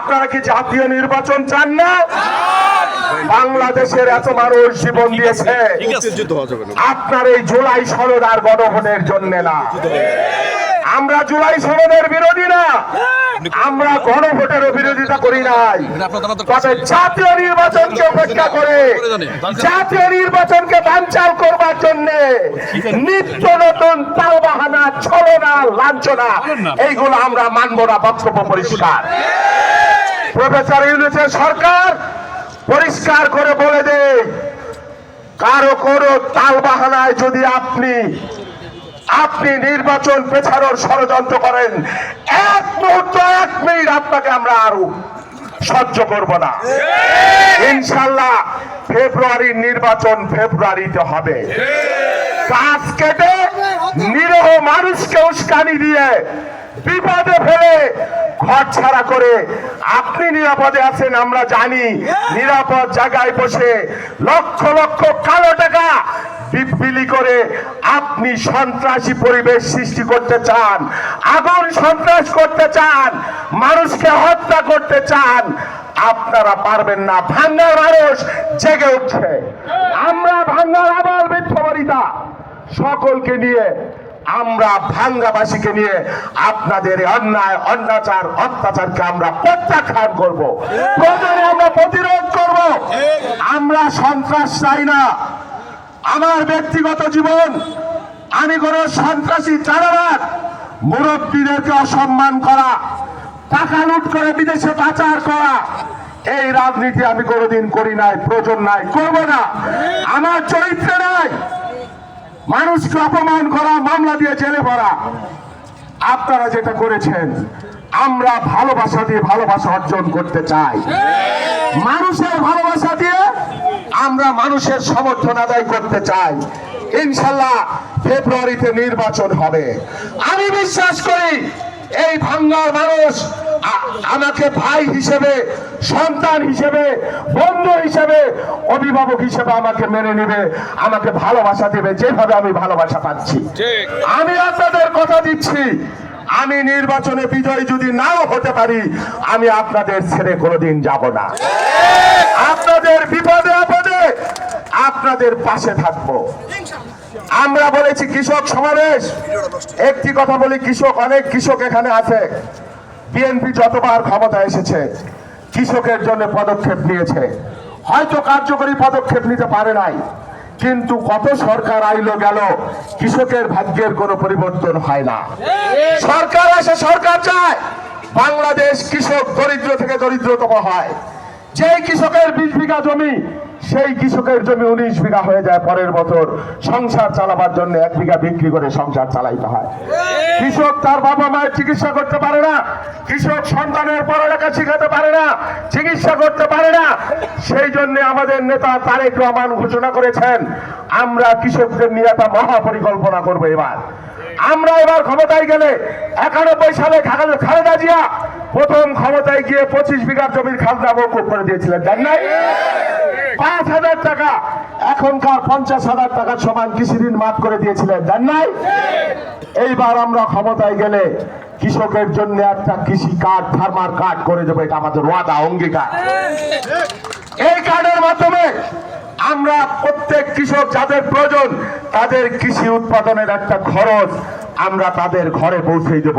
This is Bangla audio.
আপনারা কি জাতীয় নির্বাচন চান না? বাংলাদেশের এত মানুষ জীবন দিয়েছে। আপনার এই জুলাই সনদ আর গণভোটের জন্য না। আমরা জুলাই সনদের বিরোধী না। আমরা গণভোটেরও বিরোধিতা করি নাই। তবে জাতীয় নির্বাচনকে উপেক্ষা করে জাতীয় নির্বাচনকে বানচাল করবার জন্য নিত্য নতুন তালবাহানা ছলনা লাঞ্ছনা এইগুলো আমরা মানব না বক্তব্য পরিষ্কার। প্রফেসর ইউনুসের সরকার, পরিষ্কার করে বলে দেয় কারও কোনো তালবাহানায় যদি আপনি আপনি নির্বাচন পেছানোর ষড়যন্ত্র করেন, এক মুহূর্ত, এক মিনিট আপনাকে আমরা আরও সহ্য করব না। ইনশাল্লাহ ফেব্রুয়ারির নির্বাচন ফেব্রুয়ারিতে হবে। গাছ কেটে নিরহ মানুষকে উস্কানি দিয়ে বিপদে ফেলে ঘর ছাড়া করে আপনি নিরাপদে আছেন, আমরা জানি। নিরাপদ জায়গায় বসে লক্ষ লক্ষ কালো টাকা বিলি করে আপনি সন্ত্রাসী পরিবেশ সৃষ্টি করতে চান, আগুন সন্ত্রাস করতে চান, মানুষকে হত্যা করতে চান, আপনারা পারবেন না। ভাঙ্গার মানুষ জেগে উঠছে। আমরা ভাঙ্গার আবার মিথ্যবাদিতা। সকলকে নিয়ে আমরা ভাঙ্গাবাসীকে নিয়ে আপনাদের অন্যায়, অন্যাচার, অত্যাচারকে আমরা প্রত্যাখ্যান করব। আমরা প্রতিরোধ করব। আমরা সন্ত্রাস চাই না। আমার ব্যক্তিগত জীবন, আমি কোন সন্ত্রাসী চারাবাদ মুরব্বীদেরকে অসম্মান করা, টাকা লুট করে বিদেশে পাচার করা। এই রাজনীতি আমি কোনোদিন করি নাই, প্রয়োজন নাই, করব না। আমার চরিত্রে নাই। মানুষকে অপমান করা মামলা দিয়ে জেলে ভরা। আপনারা যেটা করেছেন, আমরা ভালোবাসা দিয়ে ভালোবাসা অর্জন করতে চাই। মানুষের ভালোবাসা দিয়ে আমরা মানুষের সমর্থন আদায় করতে চাই। ইনশাল্লাহ ফেব্রুয়ারিতে নির্বাচন হবে। আমি বিশ্বাস করি, এই ভাঙ্গার মানুষ আমাকে ভাই হিসেবে সন্তান হিসেবে বন্ধু হিসেবে অভিভাবক হিসেবে আমাকে মেনে নেবে আমাকে ভালোবাসা দেবে যেভাবে আমি ভালোবাসা পাচ্ছি। আমি আপনাদের কথা দিচ্ছি। আমি নির্বাচনে বিজয় যদি নাও হতে পারি আমি আপনাদের ছেড়ে কোনোদিন যাব না। আপনাদের বিপদে আপদে আপনাদের পাশে থাকব। আমরা বলেছি কৃষক সমাবেশ। একটি কথা বলি কৃষক অনেক কৃষক এখানে আছে। বিএনপি যতবার ক্ষমতা এসেছে, কৃষকের জন্য পদক্ষেপ নিয়েছে। হয়তো কার্যকরী পদক্ষেপ নিতে পারে নাই, কিন্তু কত সরকার আইলো গেল, কৃষকের ভাগ্যের কোনো পরিবর্তন হয় না। সরকার আসে, সরকার চায় বাংলাদেশ কৃষক দরিদ্র থেকে দরিদ্রতম হয়। যে কৃষকের বিশ বিঘা জমি সেই কৃষকের জমি উনিশ বিঘা হয়ে যায় পরের বছর। সংসার চালাবার জন্য এক বিঘা বিক্রি করে সংসার চালাইতে হয়। কৃষক তার বাবা মায়ের চিকিৎসা করতে পারে না। কৃষক সন্তানের পড়ালেখা শিখাতে পারে না। চিকিৎসা করতে পারে না। সেই জন্য আমাদের নেতা তারেক রহমান ঘোষণা করেছেন, আমরা কৃষকদের নিয়ে একটা মহাপরিকল্পনা করব এবার। আমরা এবার ক্ষমতায় গেলে একানব্বই সালে খালেদা জিয়া প্রথম ক্ষমতায় গিয়ে পঁচিশ বিঘার জমির খাজনা মৌকুব করে দিয়েছিলেন জান নাই? পাঁচ হাজার টাকা, এখনকার পঞ্চাশ হাজার টাকার সমান কৃষি ঋণ মাফ করে দিয়েছিলেন জান নাই? এইবার আমরা ক্ষমতায় গেলে কৃষকের জন্য একটা কৃষি কার্ড ফার্মার কার্ড করে দেবো, এটা আমাদের ওয়াদা, অঙ্গীকার। এই কার্ডের মাধ্যমে আমরা প্রত্যেক কৃষক যাদের প্রয়োজন, তাদের কৃষি উৎপাদনের একটা খরচ আমরা তাদের ঘরে পৌঁছে দেব।